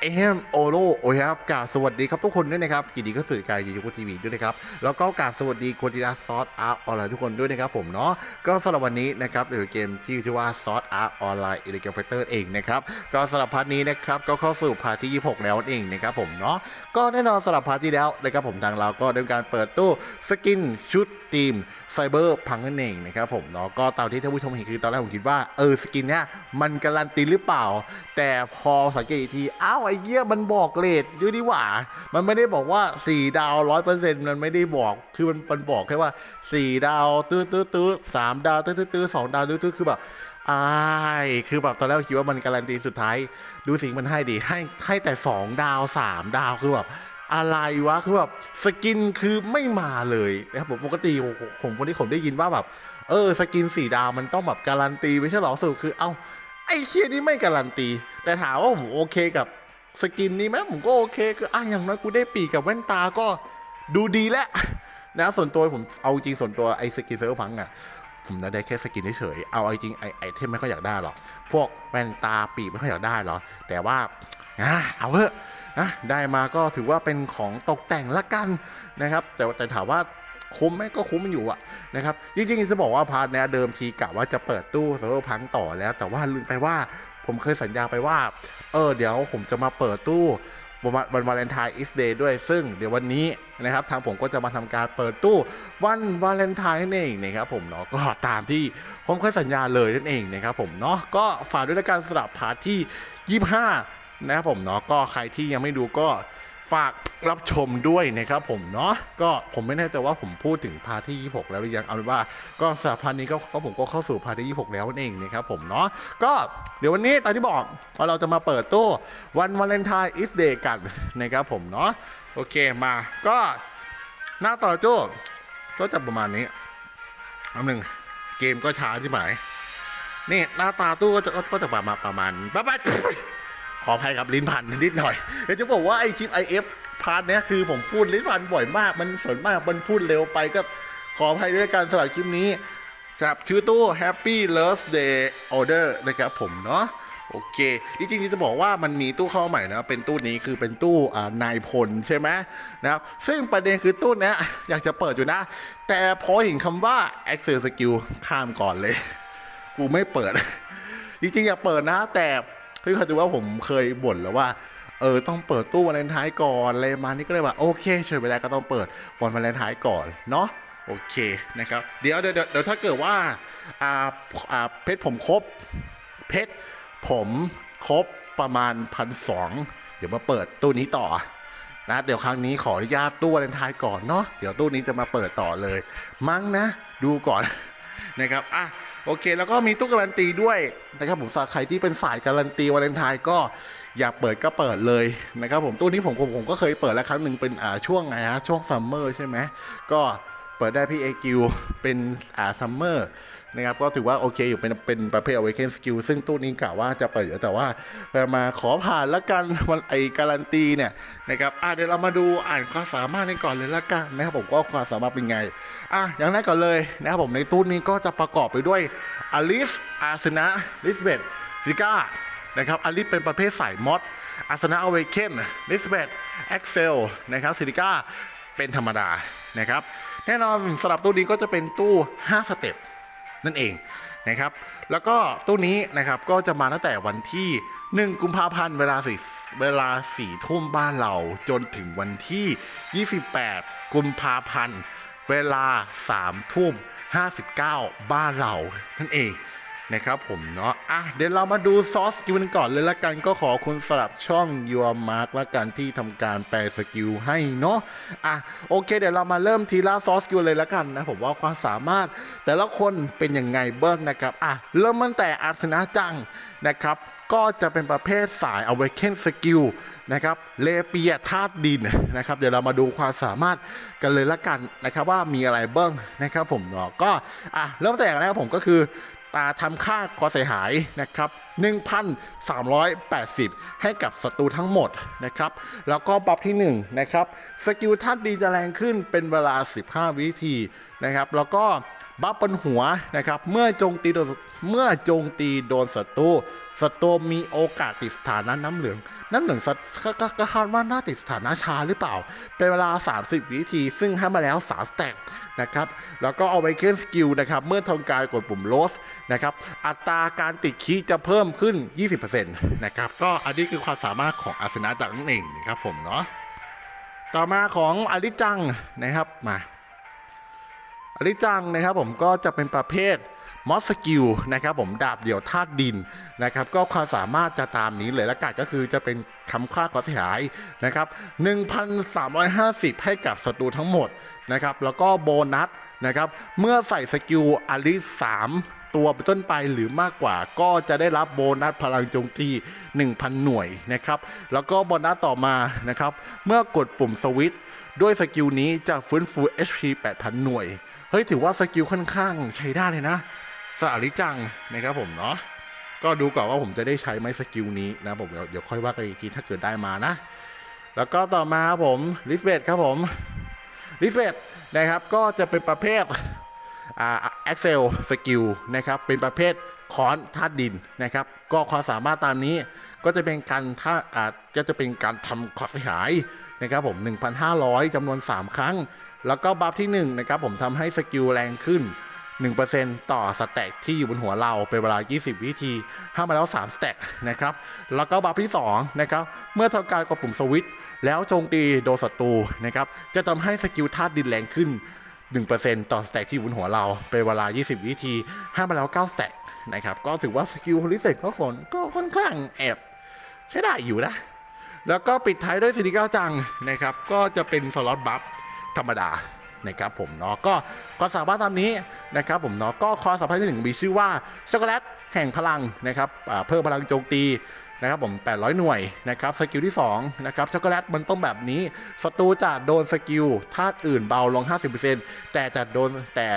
เอมโอโลโอเคครับกาสวัสดีครับทุกคนด้วยนะครับยินดีก็สื่อการยูทูบทีวีด้วยนะครับแล้วก็กาสวัสดีคนที่รักซอสอาร์ออนไลน์ทุกคนด้วยนะครับผมเนาะก็สำหรับวันนี้นะครับเดี๋ยวเกมชื่อที่ว่าซอสอาร์ออนไลน์อิเล็กทรอนิกส์เองนะครับก็สำหรับพาร์ทนี้นะครับก็เข้าสู่พาร์ทที่ 26 แล้วเองนะครับผมเนาะก็แน่นอนสำหรับพาร์ทที่แล้วนะครับผมทางเราก็ได้มีการเปิดตู้สกินชุดทีม ไซเบอร์พังนั่นเองนะครับผมเนาะก็ตามที่ท่านผู้ชมเห็นคือตอนแรกผมคิดว่าเออสกินเนี้ยมันการันตีหรือเปล่า แต่พอสังเกตอีกทีอ้าวไอ้เหี้ยมันบอกเลทด้วยดีหว่า มันไม่ได้บอกว่า 4 ดาวร้อยเปอร์เซ็นต์มันไม่ได้บอกคือมันมันบอกแค่ว่า 4 ดาวตื้อตื้อตื้อสามดาวตื้อตื้อตื้อสองดาวตื้อตื้อคือแบบอ้ายคือแบบตอนแรกคิดว่ามันการันตีสุดท้าย ดูสิ่งมันให้ดีให้ให้แต่ 2 ดาว 3 ดาวคือแบบ อะไรวะคือแบบสกินคือไม่มาเลยนะครับผมปกติผมคนที่ผมได้ยินว่าแบบเออสกินสีดาวมันต้องแบบการันตีไม่ใช่หรอสรุปคือเอ้าไอ้เคียนี่ไม่การันตี แต่ถามว่าผมโอเคกับสกินนี้ไหมผมก็โอเคคืออะอย่างน้อยกูได้ปีกกับแว่นตาก็ดูดีแล้วนะส่วนตัวผมเอาจริงส่วนตัวไอ้สกินเซอร์พังอะผมได้แค่สกินเฉยเอาเอาจริงไอไอเทมไม่ค่อยอยากได้หรอกพวกแว่นตาปีกไม่ค่อยอยากได้หรอกแต่ว่าอะเอาเถอะ นะได้มาก็ถือว่าเป็นของตกแต่งละกันนะครับ แต่แต่ถามว่าคุ้มไหมก็คุ้มอยู่อะนะครับจริงๆจะบอกว่าพาร์ทเนี้ยเดิมทีกะว่าจะเปิดตู้เซิร์ฟพังต่อแล้ว แต่ว่าลืมไปว่าผมเคยสัญญาไปว่า เออเดี๋ยวผมจะมาเปิดตู้วันวันวาเลนไทน์อิสเดย์ด้วยซึ่งเดี๋ยววันนี้นะครับ ทางผมก็จะมาทำการเปิดตู้วันวาเลนไทน์นั่นเองนะครับผมเนาะก็ตามที่ผมเคยสัญญาเลยนั่นเองนะครับผมเนาะก็ฝากด้วยละกันสำหรับพาร์ทที่ 25 นะครับผมเนาะก็ใครที่ยังไม่ดูก็ฝากรับชมด้วยนะครับผมเนาะก็ผมไม่แน่ใจว่าผมพูดถึงพาร์ทที่ 26 แล้วหรือยังเอาเป็นว่าก็สำหรับพาร์ทนี้ก็ผมก็เข้าสู่พาร์ทที่ 26 แล้วนั่นเองนะครับผมเนาะก็เดี๋ยววันนี้ตามที่บอกว่าเราจะมาเปิดตู้วันวาเลนไทน์อิสเดย์กันนะครับผมเนาะโอเคมาก็หน้าต่อตู้ก็จะประมาณนี้อันหนึ่งเกมก็ช้าที่หมายนี่หน้าตาตู้ก็จะก็จะประมาณประมาณบ้าบ้า ขออภัยครับลิ้นพันนิดหน่อยเดี๋ยวจะบอกว่าไอคลิป IF พาร์ทเนี้ยคือผมพูดลิ้นพันบ่อยมาก มันส่วนมากมันพูดเร็วไปก็ขออภัยด้วยการสำหรับคลิปนี้กับชื่อตู้ Happy Love Day Order นะครับผมเนาะโอเค จริงๆจะบอกว่ามันมีตู้เข้าใหม่นะ เป็นตู้นี้คือเป็นตู้นายพลใช่ไหมนะครับ ซึ่งประเด็นคือตู้นี้อยากจะเปิดอยู่นะ แต่พอเห็นคำว่า Access Skill ข้ามก่อนเลย กูไม่เปิด จริงๆอยากเปิดนะ แต่ พี่เขาจะว่าผมเคยบ่นแล้วว่าเออต้องเปิดตู้วันเลนไทน์ก่อนอะไรมานี่ก็เลยว่าโอเคเฉยไปแล้วก็ต้องเปิดวันวาเลนไทน์ก่อนเนาะโอเคนะครับเดี๋ยวเดี๋ยวเดี๋ยวเดี๋ยวถ้าเกิดว่าอ่าอ่าเพชรผมครบเพชรผมครบประมาณพันสองเดี๋ยวมาเปิดตู้นี้ต่อนะเดี๋ยวครั้งนี้ขออนุญาตตู้วาเลนไทน์ก่อนเนาะเดี๋ยวตู้นี้จะมาเปิดต่อเลย มั้งนะ ดูก่อนนะครับอะ โอเค แล้วก็มีตู้การันตีด้วยนะครับผมสาใครที่เป็นสายการันตีวาเลนไทน์ก็อยากเปิดก็เปิดเลยนะครับผมตู้นี้ผมผมก็เคยเปิดแล้วครั้งหนึ่งเป็นอ่าช่วงไงฮะช่วงซัมเมอร์ใช่ไหมก็เปิดได้พี่เอคิวเป็นอ่าซัมเมอร์ นะครับก็ถือว่าโอเคอยู่เป็นเป็นประเภท awaken skill ซึ่งตู้นี้กะว่าจะเปิดอยู่แต่ว่ามาขอผ่านละกันวันไอการันตีเนี่ยนะครับอะเดี๋ยวเรามาดูอ่านความสามารถกันก่อนเลยละกันนะครับผมก็ความสามารถเป็นไงอะอย่างแรกก่อนเลยนะครับผมในตู้นี้ก็จะประกอบไปด้วยอลิฟอาสนะลิสเบตซิก้านะครับอลิฟเป็นประเภทสายมอดอาสนะอเวเคนลิสเบตเอ็กเซลนะครับซิลิก้าเป็นธรรมดานะครับแน่นอนสำหรับตู้นี้ก็จะเป็นตู้ 5 สเต็ป นั่นเองนะครับ แล้วก็ตู้นี้นะครับก็จะมาตั้งแต่วันที่ 1 กุมภาพันธ์เวลาสี่เวลาสี่ทุ่มบ้านเราจนถึงวันที่ 28 กุมภาพันธ์เวลา3ทุ่ม59 บ้านเรานั่นเอง นะครับผมเนาะอะเดี๋ยวเรามาดูซอสสกิลกันก่อนเลยละกันก็ขอคุณสลับช่องยัวมาร์กละกันที่ทำการแปลสกิลให้เนาะอะโอเค เดี๋ยวเรามาเริ่มทีละซอสสกิลเลยละกันนะผมว่าความสามารถ แต่ละคนเป็นยังไงเบิ้งนะครับอะเริ่มตั้งแต่อาสนะจังนะครับก็จะเป็นประเภทสาย Awaken Skill นะครับเลเปียธาตุดินนะครับเดี๋ยวเรามาดูความสามารถกันเลยละกันนะครับว่ามีอะไรเบิ้งนะครับผมเนาะก็อะเริ่มแต่อย่างแรกผมก็คือ ตาทำค่าก่อเสียหายนะครับ 1,380 ให้กับศัตรูทั้งหมดนะครับ แล้วก็บัฟที่1นะครับสกิลธานดีจะแรงขึ้นเป็นเวลา 15 วิธีนะครับ แล้วก็บัฟบนหัวนะครับ เมื่อโจงตีโดนเมื่อโจงตีโดนศัตรู ศัตรูมีโอกาสติดสถานะน้ำเหลือง น้ำเหลืองสัก็คาดว่าน่าติดสถานะชาหรือเปล่า เป็นเวลา 30 วินาที ซึ่งให้มาแล้ว3สแต็กนะครับ แล้วก็เอาไว้เคลื่อนสกิลนะครับ เมื่อทำการกดปุ่มโลสนะครับ อัตราการติดคีจะเพิ่มขึ้น 20%นะครับ ก็อันนี้คือความสามารถของอาสนะจากนั่นเองนะครับผมเนาะ ต่อมาของอลิจังนะครับ มาอลิจังนะครับผมก็จะเป็นประเภท มอสกิลนะครับผมดาบเดี่ยวธาตุดินนะครับก็ความสามารถจะตามนี้เลยละกันก็คือจะเป็นคำค่าความเสียหายนะครับ 1,350 ให้กับศัตรูทั้งหมดนะครับแล้วก็โบนัสนะครับเมื่อใส่สกิลอลิ3ตัวเป็นต้นไปหรือมากกว่าก็จะได้รับโบนัสพลังโจมตี 1,000 หน่วยนะครับ แล้วก็โบนัสต่อมานะครับ เมื่อกดปุ่มสวิตช์ด้วยสกิลนี้จะฟื้นฟู HP 8,000 หน่วย เฮ้ย ถือว่าสกิลค่อนข้างใช้ได้เลยนะ สาริจังนะครับผมเนาะก็ดูก่อนว่าผมจะได้ใช้ไหมสกิลนี้นะผมเดี๋ยวค่อยว่ากันอีกทีถ้าเกิดได้มานะ แล้วก็ต่อมาครับผมลิสเบตครับผมลิสเบตนะครับก็จะเป็นประเภทอ่า Excel สกิลนะครับเป็นประเภทคอนธาตุดินนะครับ ก็ความสามารถตามนี้ก็จะเป็นการท่าอ่าก็จะเป็นการทำความเสียหายนะครับผม 1,500จำนวน 3 ครั้ง แล้วก็บัฟที่1นะครับผมทำให้สกิลแรงขึ้น 1%ต่อสแต็กที่อยู่บนหัวเราเป็นเวลา 20 วิธีห้ามาแล้ว 3 สแต็กนะครับ แล้วก็บัฟที่ 2 นะครับ เมื่อทำการกดปุ่มสวิตช์แล้วโจมตีโดนศัตรูนะครับ จะทำให้สกิลธาตุดินแรงขึ้น 1%ต่อสแต็กที่อยู่บนหัวเราเป็นเวลา 20 วิธีห้ามาแล้ว 9 สแต็กนะครับ ก็ถือว่าสกิลฮอลิเซกก็ขนก็ค่อนข้างแอบใช้ได้อยู่นะ แล้วก็ปิดท้ายด้วยสิริก้าจังนะครับ ก็จะเป็นสล็อตบัฟธรรมดา นะครับผมเนาะก็ความสามารถตามนี้นะครับผมเนาะก็ความสามารถที่หนึ่งมีชื่อว่าช็อกโกแลตแห่งพลังนะครับเพิ่มพลังโจมตีนะครับผม 800 หน่วยนะครับ สกิลที่ 2 นะครับ ช็อกโกแลตมันต้องแบบนี้ ศัตรูจะโดนสกิลธาตุอื่นเบาลง 50%แต่จะโดนแต่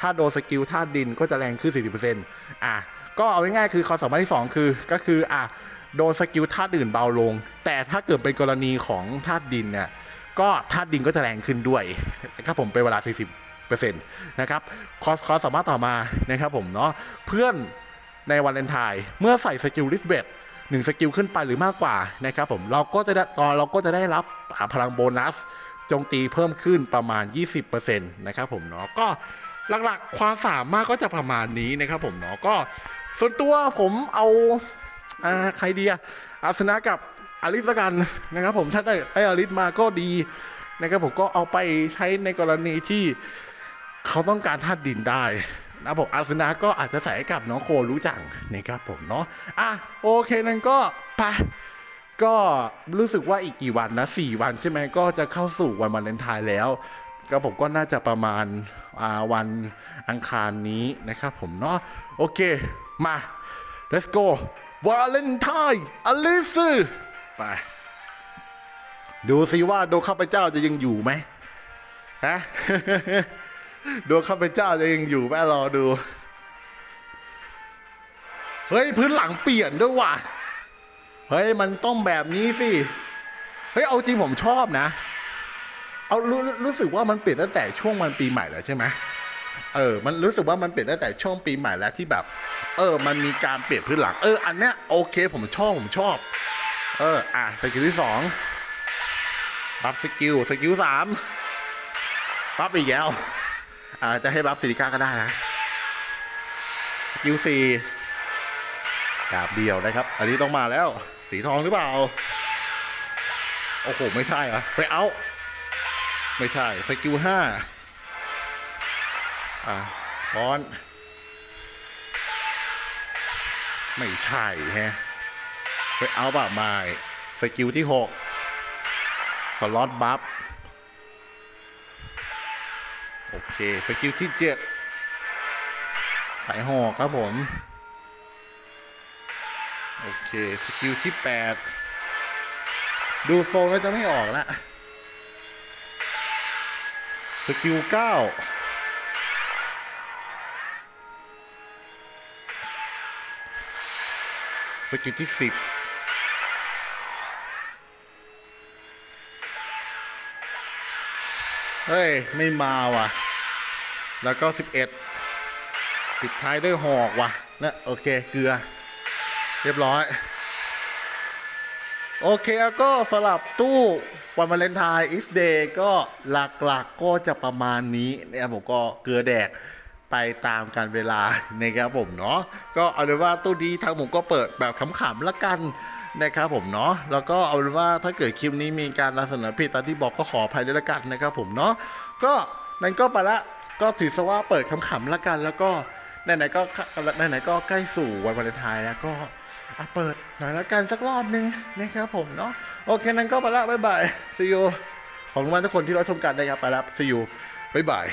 ถ้าโดนสกิลธาตุดินก็จะแรงขึ้น 40%อะ ก็เอาง่ายๆคือความสามารถที่สองคือ ก็คือ อะ โดนสกิลธาตุอื่นเบาลง แต่ถ้าเกิดเป็นกรณีของธาตุดินเนี่ย ก็ธาตุดินก็จะแรงขึ้นด้วยนะครับผมเป็นเวลา 40%นะครับคอสคอสสามารถต่อมานะครับผมเนาะเพื่อนในวันเลนไทน์เมื่อใส่สกิลลิสเบตหนึ่งสกิลขึ้นไปหรือมากกว่านะครับผมเราก็จะได้เราก็จะได้รับพลังโบนัสจมตีเพิ่มขึ้นประมาณ 20%นะครับผมเนาะก็หลักๆความสามารถก็จะประมาณนี้นะครับผมเนาะก็ส่วนตัวผมเอา อ่าใครดีอะอาสนะกับอลิสกันนะครับผมถ้าได้ได้อลิสมาก็ดีนะครับผมก็เอาไปใช้ในกรณีที่เขาต้องการธาตุดินได้นะผมอาสนะก็อาจจะใส่กับน้องโครู้จักนะครับผมเนาะอะโอเคนั้นก็ไปก็รู้สึกว่าอีกกี่วันนะสี่วันใช่ไหมก็จะเข้าสู่วันวาเลนไทน์แล้วก็ผมก็น่าจะประมาณาวันอังคารนี้นะครับผมเนาะโอเคมา let's go วาเลนไทน์อลิซไปดูสิว่าดวงข้าพเจ้าจะยังอยู่ไหมฮะดวงข้าพเจ้าจะยังอยู่ไหมรอดู เฮ้ย พื้นหลังเปลี่ยนด้วยว่ะ เฮ้ย มันต้องแบบนี้สิ เฮ้ย เอาจริงผมชอบนะ เอารู้รู้สึกว่ามันเปลี่ยนตั้งแต่ช่วงวันปีใหม่แล้วใช่ไหม เออ มันรู้สึกว่ามันเปลี่ยนตั้งแต่ช่วงปีใหม่แล้วที่แบบ เออ มันมีการเปลี่ยนพื้นหลัง เออ อันเนี้ยโอเค ผมชอบ ผมชอบ เออ อะ สกิลที่สองบัฟสกิล สกิลสามบัฟอีกแล้ว อ่า จะให้บัฟสิริก้าก็ได้นะ สกิลสี่ดาบเดียวนะครับ อันนี้ต้องมาแล้ว สีทองหรือเปล่า โอ้โห ไม่ใช่เหรอไปเอา ไม่ใช่ สกิลห้า อะฟอน ไม่ใช่แฮะไปเอาแบบไม้สกิลที่หกสล็อตบัฟ โอเค สกิลที่เจ็ดสายหอกครับผม โอเค สกิลที่แปดดูโซนแล้วจะไม่ออกละ สกิลเก้า สกิลที่สิบเฮ้ย ไม่มาว่ะ แล้วก็สิบเอ็ดปิดท้ายด้วยหอกว่ะนะโอเค เกลือ เรียบร้อย โอเคแล้วก็สลับตู้วันวาเลนไทน์อีสเดย์ก็หลักๆก็จะประมาณนี้นะครับผมก็เกลือแดก ไปตามการเวลานะครับผมเนาะก็เอาเป็นว่าตู้นี้ทางผมก็เปิดแบบขำๆละกันนะครับผมเนาะแล้วก็เอาเป็นว่าถ้าเกิดคลิปนี้มีการนำเสนอผิดตามที่บอกก็ขออภัยด้วยละกันนะครับผมเนาะก็นั่นก็ไปละก็ถือซะว่าเปิดขำๆละกัน แล้วก็ไหนๆก็ไหนๆก็ใกล้สู่วันวาเลนไทน์แล้วก็อะเปิดหน่อยแล้วกันสักรอบนึงนะครับผมเนาะโอเคนั้นก็ไปละบ๊ายบาย see you ขอบคุณมากทุกคนที่รับชมกันนะครับไปละ see you บ๊ายบาย